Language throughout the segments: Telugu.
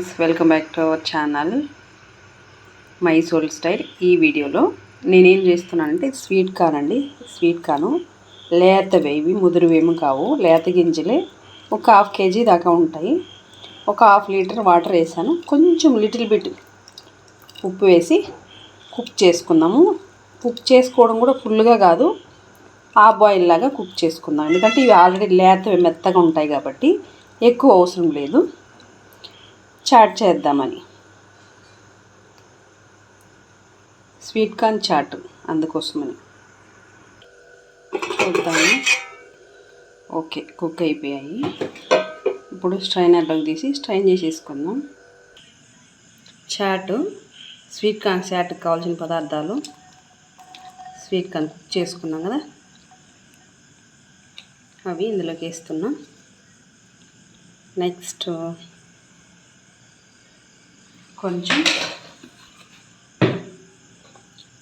Welcome back to our channel my soul style ఈ వీడియోలో నేనేం చేస్తున్నానంటే స్వీట్ కార్న్ అండి. స్వీట్ కార్ను లేతవి ఇవి ముదురువేమి కావు. లేత గింజలే ఒక హాఫ్ కేజీ దాకా ఉంటాయి. ఒక హాఫ్ లీటర్ వాటర్ వేసాను. కొంచెం లిటిల్ బిట్ ఉప్పు వేసి కుక్ చేసుకుందాము. కుక్ చేసుకోవడం కూడా ఫుల్గా కాదు. హాఫ్ బాయిల్ లాగా కుక్ చేసుకుందాం. ఎందుకంటే ఇవి ఆల్రెడీ లేతవి మెత్తగా ఉంటాయి కాబట్టి ఎక్కువ అవసరం లేదు. చాట్ చేద్దామని. స్వీట్ కార్న్ చాట్ అందుకోసమని. చూద్దాము. ఓకే కుక్ అయిపోయాయి. ఇప్పుడు స్ట్రైనర్లోకి తీసి స్ట్రైన్ చేసేసుకుందాం. చాట్ స్వీట్ కార్న్ చాట్కి కావాల్సిన పదార్థాలు. స్వీట్ కార్న్ కుక్ చేసుకున్నాం కదా. అవి ఇందులోకి వేస్తున్నాం. నెక్స్ట్ కొంచెం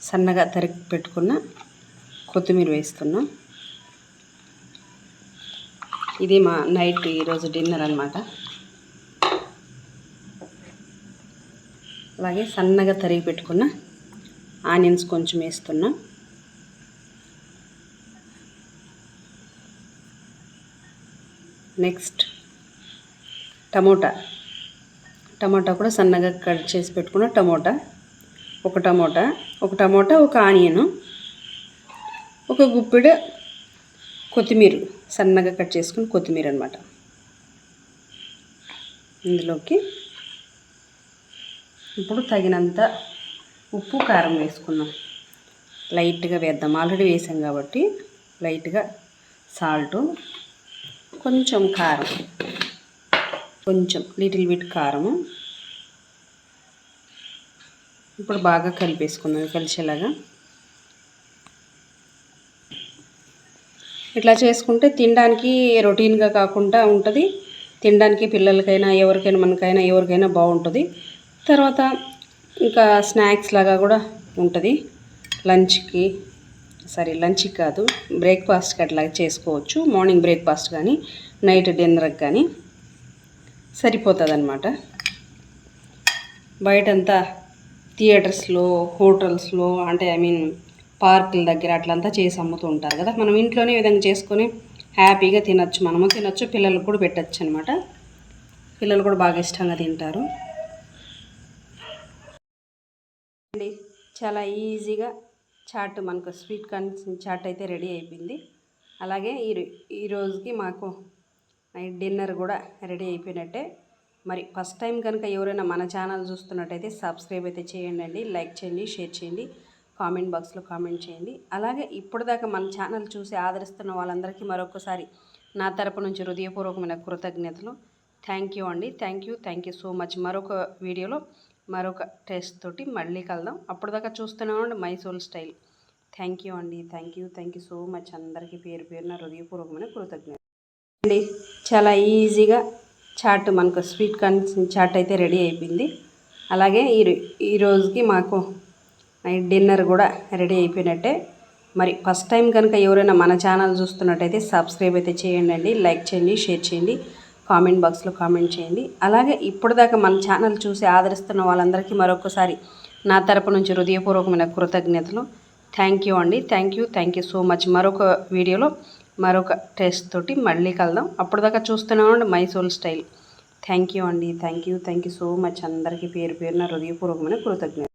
సన్నగా తరిగి పెట్టుకున్న కొత్తిమీర వేస్తున్నా. ఇది మా నైట్ ఈరోజు డిన్నర్ అనమాట అలాగే సన్నగా తరిగి పెట్టుకున్న ఆనియన్స్ కొంచెం వేస్తున్నా. Next tomato. టమాటా కూడా సన్నగా కట్ చేసి పెట్టుకున్న టమోటా. ఒక టమోటా ఒక టమోటా ఒక ఆనియను ఒక గుప్పిడ కొత్తిమీర సన్నగా కట్ చేసుకుని కొత్తిమీర అనమాట ఇందులోకి ఇప్పుడు తగినంత ఉప్పు కారం వేసుకుందాం. లైట్గా వేద్దాం. ఆల్రెడీ వేసాం కాబట్టి లైట్గా సాల్టు కొంచెం కారం. కొంచెం లిటిల్ బిట్ కారము. ఇప్పుడు బాగా కలిపేసుకుందాం కలిసేలాగా. ఇట్లా చేసుకుంటే తినడానికి రొటీన్గా కాకుండా ఉంటుంది. తినడానికి పిల్లలకైనా ఎవరికైనా మనకైనా ఎవరికైనా బాగుంటుంది. తర్వాత ఇంకా స్నాక్స్ లాగా కూడా ఉంటుంది. లంచ్కి సారీ లంచ్కి కాదు బ్రేక్ఫాస్ట్కి అట్లా చేసుకోవచ్చు. మార్నింగ్ బ్రేక్ఫాస్ట్ కానీ నైట్ డిన్నర్కి కానీ. సరిపోతుంది అనమాట బయటంతా థియేటర్స్లో హోటల్స్లో అంటే ఐ మీన్ పార్కుల దగ్గర అట్లంతా చేసి అమ్ముతూ ఉంటారు కదా. మనం ఇంట్లోనే విధంగా చేసుకొని హ్యాపీగా తినచ్చు. మనము తినచ్చు పిల్లలకు కూడా పెట్టచ్చు అనమాట పిల్లలు కూడా బాగా ఇష్టంగా తింటారు. చాలా ఈజీగా చాట్ మనకు స్వీట్ కార్న్ చాట్ అయితే రెడీ అయిపోయింది. అలాగే ఈ ఈ రోజుకి మాకు నైట్ డిన్నర్ కూడా రెడీ అయిపోయినట్టే. మరి ఫస్ట్ టైం కనుక ఎవరైనా మన ఛానల్ చూస్తున్నట్టయితే సబ్స్క్రైబ్ అయితే చేయండి అండి లైక్ చేయండి షేర్ చేయండి కామెంట్ బాక్స్లో కామెంట్ చేయండి. అలాగే ఇప్పటిదాకా మన ఛానల్ చూసి ఆదరిస్తున్న వాళ్ళందరికీ మరొకసారి నా తరపు నుంచి హృదయపూర్వకమైన కృతజ్ఞతలు. థ్యాంక్ యూ అండి thank you thank you so much. మరొక వీడియోలో మరొక టేస్ట్ తోటి మళ్ళీ కలదాం అప్పటిదాకా చూస్తున్నామండి my soul style. Thank you అండి thank you thank you so much. అందరికీ పేరు పేరున హృదయపూర్వకమైన కృతజ్ఞత అండి. చాలా ఈజీగా చాట్ మనకు స్వీట్ కార్న్ చాట్ అయితే రెడీ అయిపోయింది. అలాగే ఈ ఈ రోజుకి మాకు డిన్నర్ కూడా రెడీ అయిపోయినట్టే. మరి ఫస్ట్ టైం కనుక ఎవరైనా మన ఛానల్ చూస్తున్నట్టయితే సబ్స్క్రైబ్ అయితే చేయండి అండి లైక్ చేయండి షేర్ చేయండి. కామెంట్ బాక్స్లో కామెంట్ చేయండి. అలాగే ఇప్పటిదాకా మన ఛానల్ చూసి ఆదరిస్తున్న వాళ్ళందరికీ మరొకసారి నా తరపు నుంచి హృదయపూర్వకమైన కృతజ్ఞతలు. థ్యాంక్ యూ అండి. Thank you thank you so much మరొక వీడియోలో మరొక టేస్ట్ తోటి మళ్ళీ కలదాం అప్పటిదాకా చూస్తున్నామండి my soul style. Thank you అండి. Thank you thank you so much అందరికీ పేరు పేరున హృదయపూర్వకమైన కృతజ్ఞత